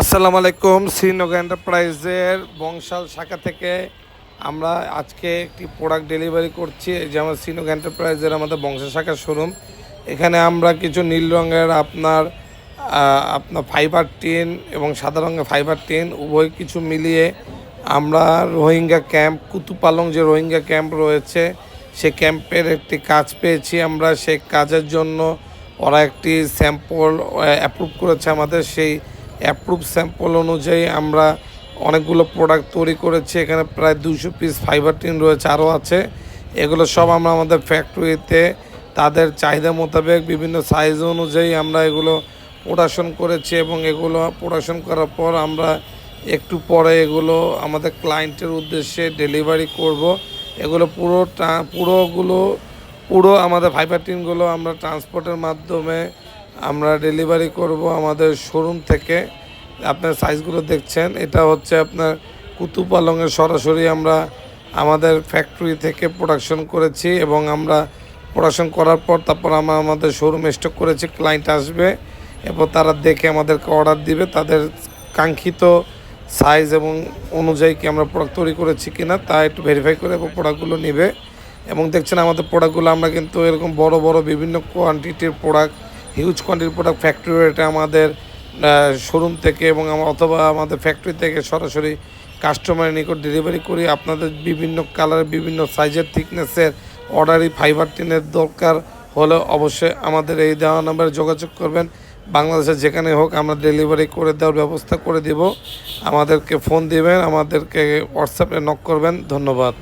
আসসালামু আলাইকুম, শ্রীনগর এন্টারপ্রাইজের বংশাল শাখা থেকে আমরা আজকে একটি প্রোডাক্ট ডেলিভারি করছি। এই যে আমার শ্রীনগর এন্টারপ্রাইজের আমাদের বংশাল শাখার শোরুম এখানে আমরা কিছু নীল রঙের আপনার আপনার ফাইবার টিন এবং সাদা রঙের ফাইবার টিন উভয় কিছু মিলিয়ে আমরা রোহিঙ্গা ক্যাম্প কুতুপালং যে রোহিঙ্গা ক্যাম্প রয়েছে, সে ক্যাম্পের একটি কাজ পেয়েছি আমরা। সেই কাজের জন্য ওরা একটি স্যাম্পল অ্যাপ্রুভ করেছে আমাদের। সেই অ্যাপ্রুভ স্যাম্পল অনুযায়ী আমরা অনেকগুলো প্রোডাক্ট তৈরি করেছি। এখানে প্রায় দুশো পিস ফাইবার টিন রয়েছে, আরও আছে। এগুলো সব আমরা আমাদের ফ্যাক্টরিতে তাদের চাহিদা মোতাবেক বিভিন্ন সাইজ অনুযায়ী আমরা এগুলো প্রোডাকশন করেছি এবং এগুলো প্রোডাকশন করার পর আমরা একটু পরে এগুলো আমাদের ক্লায়েন্টের উদ্দেশ্যে ডেলিভারি করব। এগুলো পুরো পুরোগুলো পুরো আমাদের ফাইবার টিনগুলো আমরা ট্রান্সপোর্টের মাধ্যমে আমরা ডেলিভারি করব আমাদের শোরুম থেকে। আপনার সাইজগুলো দেখছেন, এটা হচ্ছে আপনার কুতুপালংয়ের সরাসরি আমরা আমাদের ফ্যাক্টরি থেকে প্রোডাকশন করেছি এবং আমরা প্রোডাকশন করার পর তারপর আমরা আমাদের শোরুম স্টক করেছি ক্লায়েন্ট আসবে, এরপর তারা দেখে আমাদেরকে অর্ডার দিবে, তাদের কাঙ্ক্ষিত সাইজ এবং অনুযায়ী কি আমরা প্রোডাক্ট তৈরি করেছি কিনা তা একটু ভেরিফাই করে এবং প্রোডাক্টগুলো নেবে। এবং দেখছেন আমাদের প্রোডাক্টগুলো আমরা কিন্তু এরকম বড় বড় বিভিন্ন কোয়ান্টিটির প্রোডাক্ট হিউজ কোয়ান্টিটির প্রোডাক্ট ফ্যাক্টরি রেটে আমাদের শোরুম থেকে এবং আমার অথবা আমাদের ফ্যাক্টরি থেকে সরাসরি কাস্টমারের নিকট ডেলিভারি করি। আপনাদের বিভিন্ন কালারের বিভিন্ন সাইজের থিকনেসের অর্ডারি ফাইবার টিনের দরকার হলে অবশ্যই আমাদের এই দেওয়া নাম্বারে যোগাযোগ করবেন। বাংলাদেশে যেখানে হোক আমরা ডেলিভারি করে দেওয়ার ব্যবস্থা করে দেব। আমাদেরকে ফোন দিবেন, আমাদেরকে হোয়াটসঅ্যাপে নক করবেন। ধন্যবাদ।